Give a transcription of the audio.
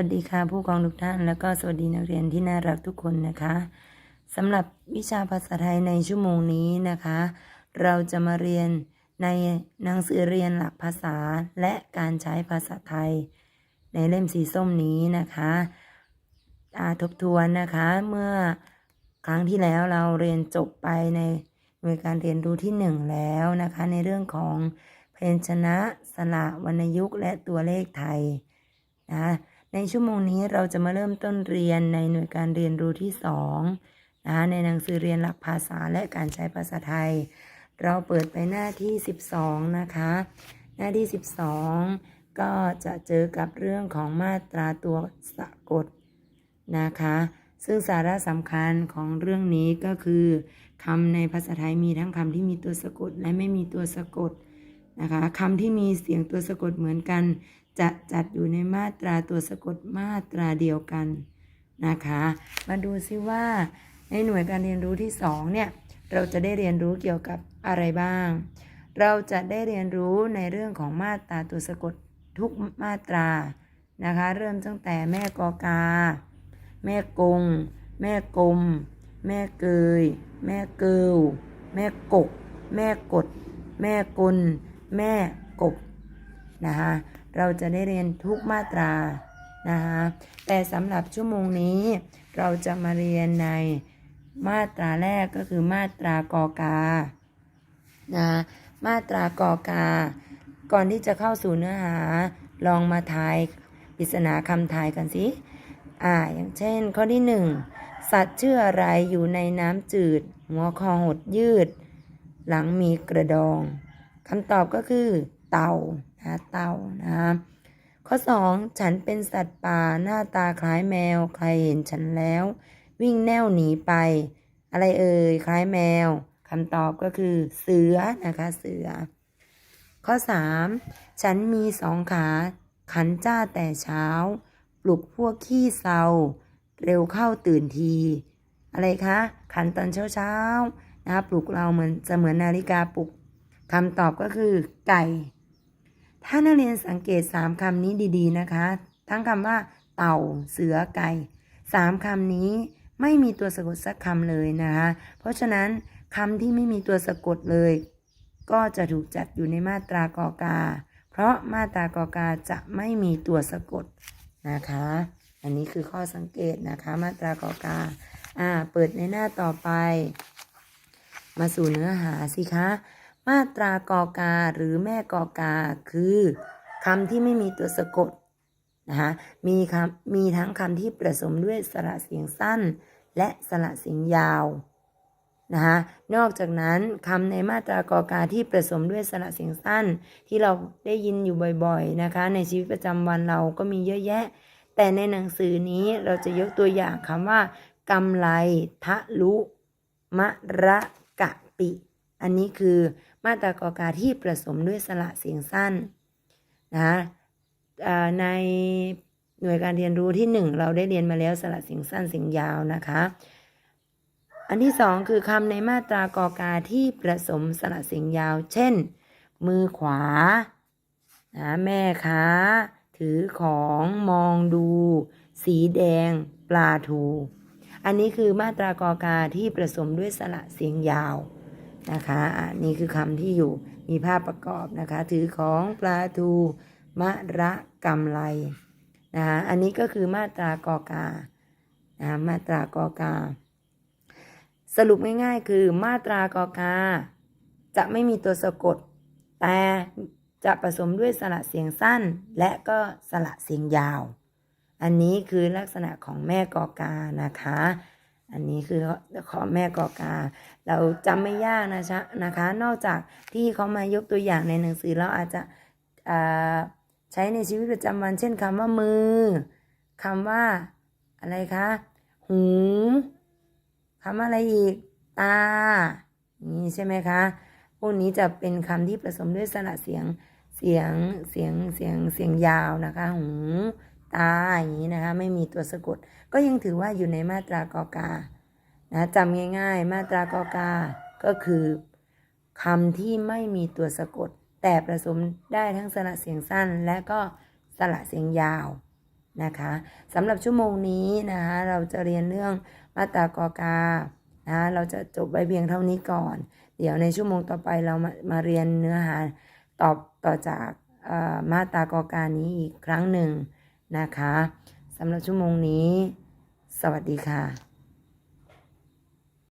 วัสดีค่ะผู้กองทุกท่าน แล้วก็สวัสดีนักเรียนที่น่ารักทุกคนนะคะสำหรับวิชาภาษาไทยในชั่วโมงนี้นะคะ เราจะมาเรียนในหนังสือเรียนหลักภาษาและการใช้ภาษาไทย ในเล่มสีส้มนี้นะคะอาทบทวนนะคะเมื่อครั้งที่แล้วเราเรียนจบไปในหน่วยการเรียนรู้ที่หนึ่งแล้วนะคะ ในเรื่องของพยัญชนะสระวรรณยุกต์และตัวเลขไทยนะ ในชั่วโมงนี้เราจะมาเริ่มต้นเรียนในหน่วยการเรียนรู้ที่สองนะคะในหนังสือเรียนหลักภาษาและการใช้ภาษาไทย เราเปิดไปหน้าที่ 12 นะคะ หน้าที่ 12 ก็จะเจอกับเรื่องของมาตราตัวสะกดนะคะ ซึ่งสาระสำคัญของเรื่องนี้ก็คือคำในภาษาไทยมีทั้งคำที่มีตัวสะกดและไม่มีตัวสะกดนะคะคำที่มีเสียงตัวสะกดเหมือนกัน จะจัดอยู่ในมาตราตัวสะกดมาตราเดียวกันนะคะ มาดูซิว่าในหน่วยการเรียนรู้ที่สองเนี่ยเราจะได้เรียนรู้เกี่ยวกับอะไรบ้าง เราจะได้เรียนรู้ในเรื่องของมาตราตัวสะกดทุกมาตรานะคะ เริ่มตั้งแต่แม่กอกา แม่กง แม่กลม แม่เกย แม่เกิวแม่กก แม่กด แม่กล แม่กบนะคะ เราจะได้เรียนทุกมาตรานะคะแต่สำหรับชั่วโมงนี้ เราจะมาเรียนในมาตราแรกก็คือมาตรากอกานะมาตรากอกา ก่อนที่จะเข้าสู่เนื้อหา ลองมาทายปริศนาคำทายกันสิอ่าอย่างเช่น ข้อที่หนึ่งสัตว์ชื่ออะไรอยู่ในน้ำจืด หัวคอหดยืด หลังมีกระดองคำตอบก็คือ เต่า นะเต่านะ ข้อ 2 ฉันเป็นสัตว์ป่าหน้าตาคล้ายแมว ใครเห็นฉันแล้ว วิ่งแนวหนีไป อะไรเอ่ยคล้ายแมวคำตอบก็คือเสือนะคะเสือ ข้อ 3 ฉันมีสองขาขันจ้าแต่เช้า ปลุกพวกขี้เศร้า เร็วเข้าตื่นที อะไรคะ ขันตอนเช้าเช้านะคะปลุกเราเหมือนจะเหมือนนาฬิกาปลุกคำตอบก็คือไก่ ถ้านักเรียนสังเกตสามคำนี้ดีๆนะคะ ทั้งคำว่า เต่า เสือ ไก่สามคำนี้ไม่มีตัวสะกดสักคำเลยนะคะ เพราะฉะนั้นคำที่ไม่มีตัวสะกดเลย ก็จะถูกจัดอยู่ในมาตรากอกา เพราะมาตรากอกาจะไม่มีตัวสะกดนะคะ อันนี้คือข้อสังเกตนะคะ มาตรากอกา อ่า เปิดในหน้าต่อไป มาสู่เนื้อหาสิคะ มาตรากอกาหรือแม่กอกาคือคำที่ไม่มีตัวสะกดนะคะมีคำมีทั้งคำที่ผสมด้วยสระเสียงสั้น และสระเสียงยาวนะคะนอกจากนั้นคำในมาตรากอกาที่ผสมด้วยสระเสียงสั้น ที่เราได้ยินอยู่บ่อยๆนะคะ ในชีวิตประจำวันเราก็มีเยอะแยะ แต่ในหนังสือนี้เราจะยกตัวอย่างคำว่ากำไรทะลุมะระกะปิ อันนี้คือ มาตรากอกาที่ผสมด้วยสระเสียงสั้นนะในหน่วยการเรียนรู้ที่หนึ่งเราได้เรียนมาแล้วสระเสียงสั้นเสียงยาวนะคะ อันที่สองคือคำในมาตรากอกาที่ผสมสระเสียงยาว เช่น มือขวานะแม่ค้า ถือของมองดู สีแดง ปลาทู อันนี้คือมาตรากอกาที่ผสมด้วยสระเสียงยาว นะคะอันนี้คือคำที่อยู่มีภาพประกอบนะคะ ถือของปลาทูมะระกำไรนะคะอันนี้ก็คือมาตรากอกานะมาตรากอกา สรุปง่ายๆ คือมาตรากอกา จะไม่มีตัวสะกด แต่จะผสมด้วยสระเสียงสั้น และก็สระเสียงยาว อันนี้คือลักษณะของแม่กอกานะคะ อันนี้คือของแม่กอกา เราจำไม่ยากนะจ๊ะนะคะ นอกจากที่เขามายกตัวอย่างในหนังสือเราอาจจะใช้ในชีวิตประจำวัน เช่นคำว่ามือคำว่าอะไรคะ หูคำว่าอะไรอีก ตา นี่ใช่ไหมคะ พวกนี้จะเป็นคำที่ผสมด้วยสระเสียงเสียงเสียงเสียงเสียงยาวนะคะ หูาอย่างนี้นะคะไม่มีตัวสะกด ก็ยังถือว่าอยู่ในมาตรากอกานะจำง่ายๆ มาตรากอกา ก็คือคำที่ไม่มีตัวสะกด แต่ผสมได้ทั้งสระเสียงสั้น และก็สระเสียงยาวนะคะสำหรับชั่วโมงนี้นะคะเราจะเรียนเรื่องมาตรากอกานะเราจะจบไว้เพียงเท่านี้ก่อน เดี๋ยวในชั่วโมงต่อไปเรามามาเรียนเนื้อหาตอบต่อจากมาตรากอการนี้อีกครั้งหนึ่ง นะคะสำหรับชั่วโมงนี้ สวัสดีค่ะ